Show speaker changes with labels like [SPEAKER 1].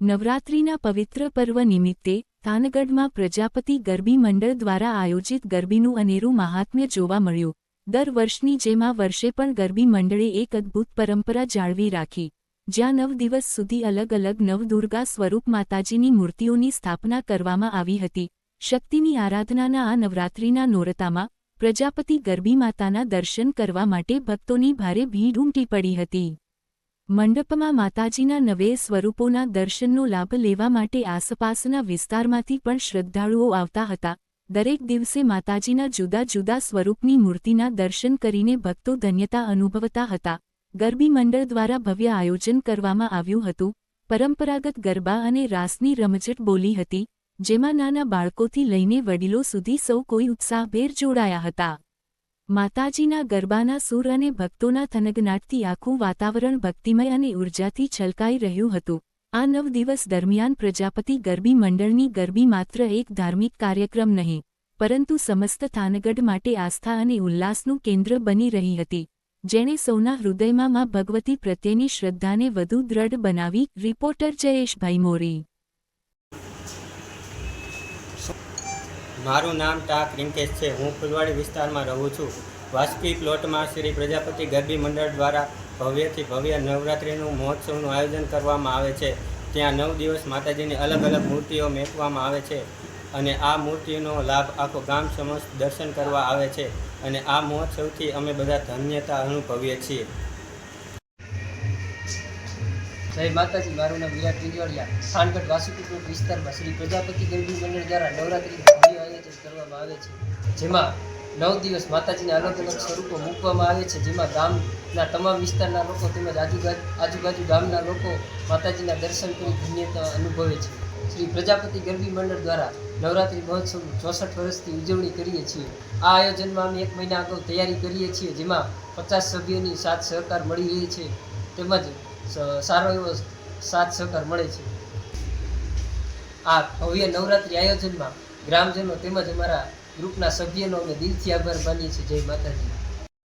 [SPEAKER 1] નવરાત્રિના પવિત્ર પર્વ નિમિત્તે થાનગઢમાં પ્રજાપતિ ગરબી મંડળ દ્વારા આયોજિત ગરબીનું અનેરું મહાત્મ્ય જોવા મળ્યું. દર વર્ષની જેમ આ વર્ષે પણ ગરબી મંડળે એક અદ્ભુત પરંપરા જાળવી રાખી. જ્યાં નવ દિવસ સુધી અલગ અલગ નવદુર્ગા સ્વરૂપ માતાજીની મૂર્તિઓની સ્થાપના કરવામાં આવી હતી. શક્તિની આરાધનાના આ નવરાત્રિના નોરતામાં પ્રજાપતિ ગરબી માતાના દર્શન કરવા માટે ભક્તોની ભારે ભીડ ઉમટી પડી હતી. મંડપમાં માતાજીના નવે સ્વરૂપોના દર્શનનો લાભ લેવા માટે આસપાસના વિસ્તારમાંથી પણ શ્રદ્ધાળુઓ આવતા હતા. દરેક દિવસે માતાજીના જુદા જુદા સ્વરૂપની મૂર્તિના દર્શન કરીને ભક્તો ધન્યતા અનુભવતા હતા. ગરબી મંડળ દ્વારા ભવ્ય આયોજન કરવામાં આવ્યું હતું. પરંપરાગત ગરબા અને રાસની રમઝટ બોલી હતી, જેમાં નાના બાળકોથી લઈને વડીલો સુધી સૌ કોઈ ઉત્સાહભેર જોડાયા હતા. માતાજીના ગરબાના સૂર અને ભક્તોના થનગનાટથી આખું વાતાવરણ ભક્તિમય અને ઉર્જાથી છલકાઈ રહ્યું હતું. આ નવ દિવસ દરમિયાન પ્રજાપતિ ગરબી મંડળની ગરબી માત્ર એક ધાર્મિક કાર્યક્રમ નહીં, પરંતુ સમસ્ત થાનગઢ માટે આસ્થા અને ઉલ્લાસનું કેન્દ્ર બની રહી હતી. જેણે સૌના હૃદયમાં માં ભગવતી પ્રત્યેની શ્રદ્ધાને વધુ દ્રઢ બનાવી, રિપોર્ટર જયેશભાઈ મોરી.
[SPEAKER 2] મારું નામ ટાક રિંકેશ છે. હું ફુલવાડી વિસ્તારમાં રહું છું. વાસ્પી પ્લોટમાં શ્રી પ્રજાપતિ ગરબી મંડળ દ્વારા ભવ્યથી ભવ્ય નવરાત્રિનું મહોત્સવનું આયોજન કરવામાં આવે છે. ત્યાં નવ દિવસ માતાજીની અલગ અલગ મૂર્તિઓ મેકવામાં આવે છે અને આ મૂર્તિનો લાભ આખો ગામ સમક્ષ દર્શન કરવા આવે છે અને આ મહોત્સવથી અમે બધા ધન્યતા અનુભવીએ છીએ.
[SPEAKER 3] જય માતાજી, મારું નામ વિરાટ પિંજવાડિયા થાનગઢ વાસુકીપુર વિસ્તારમાં શ્રી પ્રજાપતિ ગરબી મંડળ દ્વારા નવરાત્રી આયોજન કરવામાં આવે છે. જેમાં નવ દિવસ માતાજીના અલગ અલગ સ્વરૂપો મૂકવામાં આવે છે. જેમાં ગામના તમામ વિસ્તારના લોકો તેમજ આજુબાજુ આજુબાજુ ગામના લોકો માતાજીના દર્શન કરી ધન્યતા અનુભવે છે. શ્રી પ્રજાપતિ ગરબી મંડળ દ્વારા નવરાત્રિ મહોત્સવની ચોસઠ વર્ષથી ઉજવણી કરીએ છીએ. આ આયોજનમાં અમે એક મહિના અગાઉ તૈયારી કરીએ છીએ, જેમાં પચાસ સભ્યોની સાથ સહકાર મળી રહે છે તેમજ સારો એવો સાથ સહકાર મળે છે. આ ભવ્ય નવરાત્રિ આયોજનમાં ગ્રામજનો તેમજ અમારા ગ્રુપના સભ્યનો અમે દિલથી આભાર માનીએ છીએ. જય માતાજી.